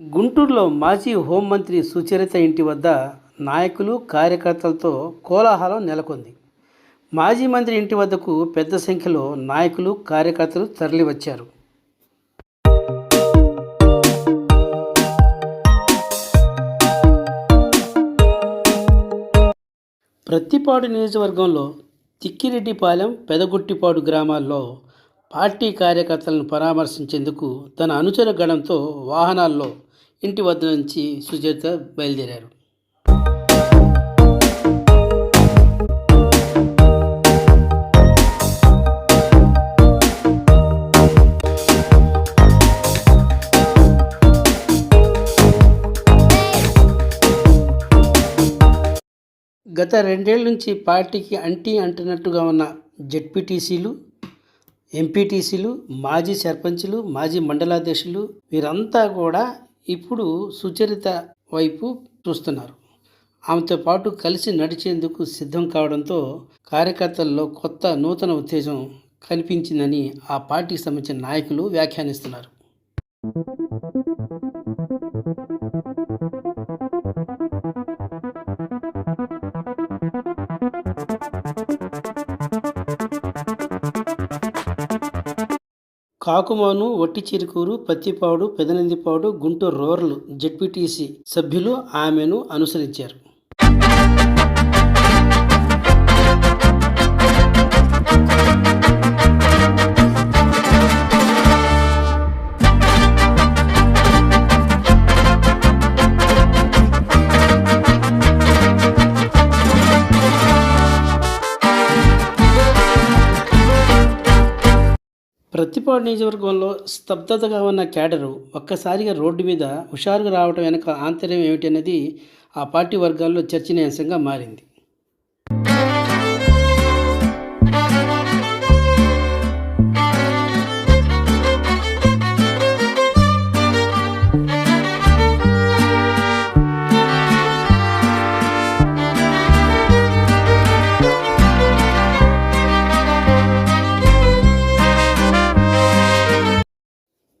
గుంటూరులో మాజీ హోంమంత్రి సుచరిత ఇంటి వద్ద నాయకులు కార్యకర్తలతో కోలాహలం నెలకొంది. మాజీ మంత్రి ఇంటి వద్దకు పెద్ద సంఖ్యలో నాయకులు కార్యకర్తలు తరలివచ్చారు. ప్రత్తిపాడు నియోజకవర్గంలో తిక్కిరెడ్డిపాలెం పెదగుట్టిపాడు గ్రామాల్లో పార్టీ కార్యకర్తలను పరామర్శించేందుకు తన అనుచర గణంతో వాహనాల్లో ఇంటి వద్ద నుంచి సుచరిత బయలుదేరారు. గత రెండేళ్ళ నుంచి పార్టీకి అంటీ అంటున్నట్టుగా ఉన్న జెడ్పీటీసీలు ఎంపీటీసీలు మాజీ సర్పంచులు మాజీ మండలాధ్యక్షులు వీరంతా కూడా ఇప్పుడు సుచరిత వైపు చూస్తున్నారు. ఆమెతో పాటు కలిసి నడిచేందుకు సిద్ధం కావడంతో కార్యకర్తల్లో కొత్త నూతన ఉత్తేజం కనిపించిందని ఆ పార్టీకి సంబంధించిన నాయకులు వ్యాఖ్యానిస్తున్నారు. కాకుమాను వట్టి చిరుకూరు పత్తిపాడు పెదనందిపాడు గుంటూరు రూరల్ జెడ్పీటీసీ సభ్యులు ఆమెను అనుసరించారు. ప్రతిపాడు నియోజకవర్గంలో స్తబ్దతగా ఉన్న క్యాడరు ఒక్కసారిగా రోడ్డు మీద హుషారుగా రావడం వెనుక ఆంతర్యం ఏమిటనేది ఆ పార్టీ వర్గాల్లో చర్చనీయాంశంగా మారింది.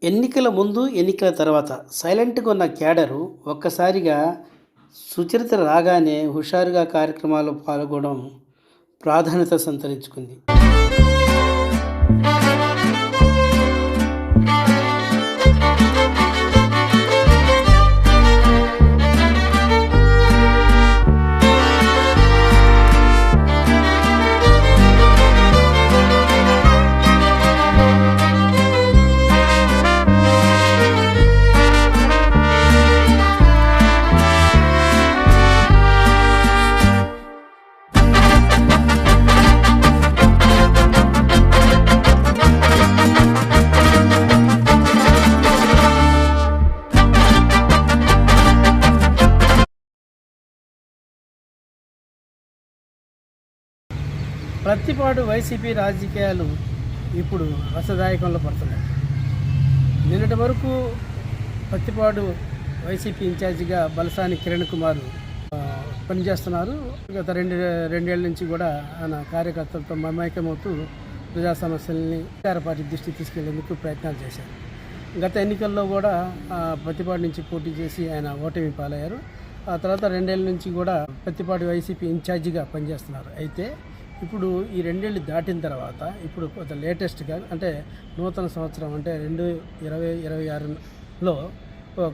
ఎన్నికల ముందు ఎన్నికల తర్వాత సైలెంట్గా ఉన్న క్యాడరు ఒక్కసారిగా సుచరిత రాగానే హుషారుగా కార్యక్రమాల్లో పాల్గొనడం ప్రాధాన్యత సంతరించుకుంది. ప్రతిపాటు వైసీపీ రాజకీయాలు ఇప్పుడు రసదాయకంలో పడుతున్నాయి. నిన్నటి వరకు ప్రతిపాటు వైసీపీ ఇన్ఛార్జిగా బలసాని కిరణ్ కుమార్ పనిచేస్తున్నారు. గత రెండు రెండేళ్ళ నుంచి కూడా ఆయన కార్యకర్తలతో మమైకమవుతూ ప్రజా సమస్యల్ని అధికార పార్టీ దృష్టికి తీసుకెళ్ళేందుకు ప్రయత్నాలు చేశారు. గత ఎన్నికల్లో కూడా ఆ, నుంచి పోటీ చేసి ఆయన ఓటమి పాలయ్యారు. ఆ తర్వాత రెండేళ్ళ నుంచి కూడా ప్రతిపాడు వైసీపీ ఇన్ఛార్జిగా పనిచేస్తున్నారు. అయితే ఇప్పుడు ఈ రెండేళ్ళు దాటిన తర్వాత ఇప్పుడు కొంత లేటెస్ట్గా అంటే నూతన సంవత్సరం అంటే రెండు ఇరవై ఇరవై ఆరులో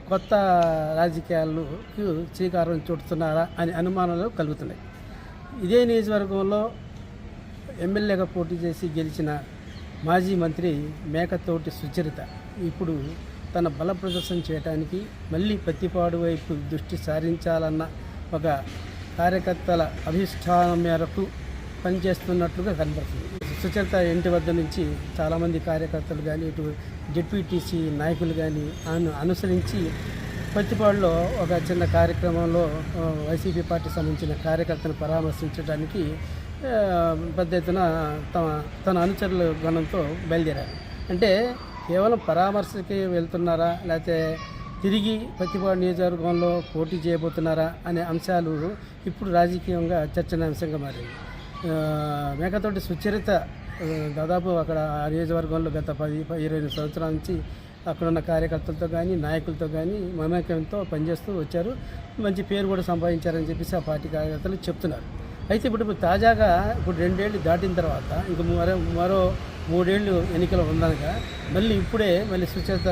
కొత్త రాజకీయాలకు శ్రీకారం చుడుతున్నారా అనే అనుమానాలు కలుగుతున్నాయి. ఇదే నియోజకవర్గంలో ఎమ్మెల్యేగా పోటీ చేసి గెలిచిన మాజీ మంత్రి మేకతోటి సుచరిత ఇప్పుడు తన బల ప్రదర్శన చేయడానికి మళ్ళీ ప్రతిపాడు వైపు దృష్టి సారించాలన్న ఒక కార్యకర్తల అభిష్టానం మేరకు పనిచేస్తున్నట్లుగా కనబడుతుంది. సుచరిత ఇంటి వద్ద నుంచి చాలామంది కార్యకర్తలు కానీ ఇటు జెడ్పీటీసీ నాయకులు కానీ ఆమెను అనుసరించి ప్రతిపాడులో ఒక చిన్న కార్యక్రమంలో వైసీపీ పార్టీ సంబంధించిన కార్యకర్తను పరామర్శించడానికి పెద్ద ఎత్తున తమ తన అనుచరుల గణంతో బయలుదేరారు. అంటే కేవలం పరామర్శకి వెళ్తున్నారా లేకపోతే తిరిగి ప్రతిపాడు నియోజకవర్గంలో పోటీ చేయబోతున్నారా అనే అంశాలు ఇప్పుడు రాజకీయంగా చర్చనాంశంగా మారింది. మేకతోటి సుచరిత దాదాపు అక్కడ ఆ నియోజకవర్గంలో గత పది ఇరవై సంవత్సరాల నుంచి అక్కడ ఉన్న కార్యకర్తలతో కానీ నాయకులతో కానీ మమేకంతో పనిచేస్తూ వచ్చారు. మంచి పేరు కూడా సంపాదించారని చెప్పేసి ఆ పార్టీ కార్యకర్తలు చెప్తున్నారు. అయితే ఇప్పుడు ఇప్పుడు తాజాగా ఇప్పుడు రెండేళ్ళు దాటిన తర్వాత ఇంక మరో మరో మూడేళ్ళు ఎన్నికలు ఉందనగా మళ్ళీ ఇప్పుడే మళ్ళీ సుచేత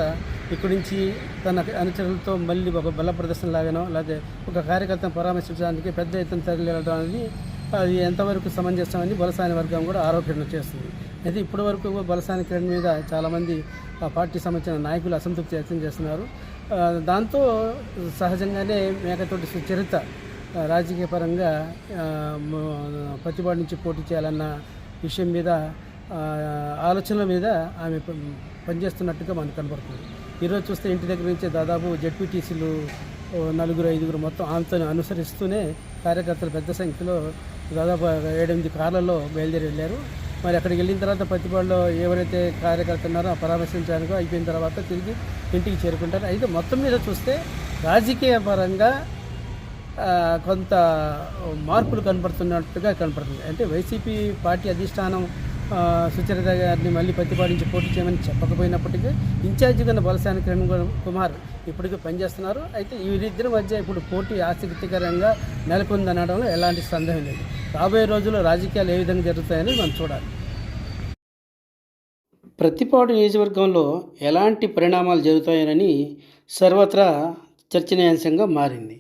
ఇక్కడి నుంచి తన అనుచరులతో మళ్ళీ ఒక బల ప్రదర్శన లాగానో లేకపోతే ఒక కార్యకర్తను పరామర్శించడానికి పెద్ద ఎత్తున తరలి వెళ్ళడం అనేది అది ఎంతవరకు సమంజసమని బలసాని వర్గం కూడా ఆరోపణ చేస్తుంది. అయితే ఇప్పటి వరకు బలసాని కిరణ్ మీద చాలామంది ఆ పార్టీ సంబంధించిన నాయకులు అసంతృప్తి వ్యక్తం చేస్తున్నారు. దాంతో సహజంగానే మేకతోటి సుచరిత రాజకీయ పరంగా ఆ, నుంచి పోటీ చేయాలన్న విషయం మీద ఆలోచనల మీద ఆమె పనిచేస్తున్నట్టుగా మనకు కనబడుతుంది. ఈరోజు చూస్తే ఇంటి దగ్గర నుంచి దాదాపు జడ్పీటీసీలు నలుగురు ఐదుగురు మొత్తం ఆమెతో అనుసరిస్తూనే కార్యకర్తలు పెద్ద సంఖ్యలో దాదాపు ఏడెనిమిది కార్లలో బయలుదేరి వెళ్ళారు. మరి అక్కడికి వెళ్ళిన తర్వాత ప్రతిపాడులో ఎవరైతే కార్యకర్త ఉన్నారో పరామర్శించడానికి అయిపోయిన తర్వాత తిరిగి ఇంటికి చేరుకుంటారు. అయితే మొత్తం మీద చూస్తే రాజకీయ పరంగా కొంత మార్పులు కనపడుతున్నట్టుగా కనపడుతుంది. అంటే వైసీపీ పార్టీ అధిష్టానం సుచరిత గారిని మళ్ళీ ప్రతిపాదించి పోటీ చేయమని చెప్పకపోయినప్పటికీ ఇన్ఛార్జి కింద బలసాని కిరణ్ కుమార్ ఇప్పటికీ పనిచేస్తున్నారు. అయితే వీరిద్దరి మధ్య ఇప్పుడు పోటీ ఆసక్తికరంగా నెలకొందనడంలో ఎలాంటి సందేహం లేదు. రాబోయే రోజుల్లో రాజకీయాలు ఏ విధంగా జరుగుతాయని మనం చూడాలి. ప్రతిపాడు నియోజకవర్గంలో ఎలాంటి పరిణామాలు జరుగుతాయనని సర్వత్రా చర్చనీయాంశంగా మారింది.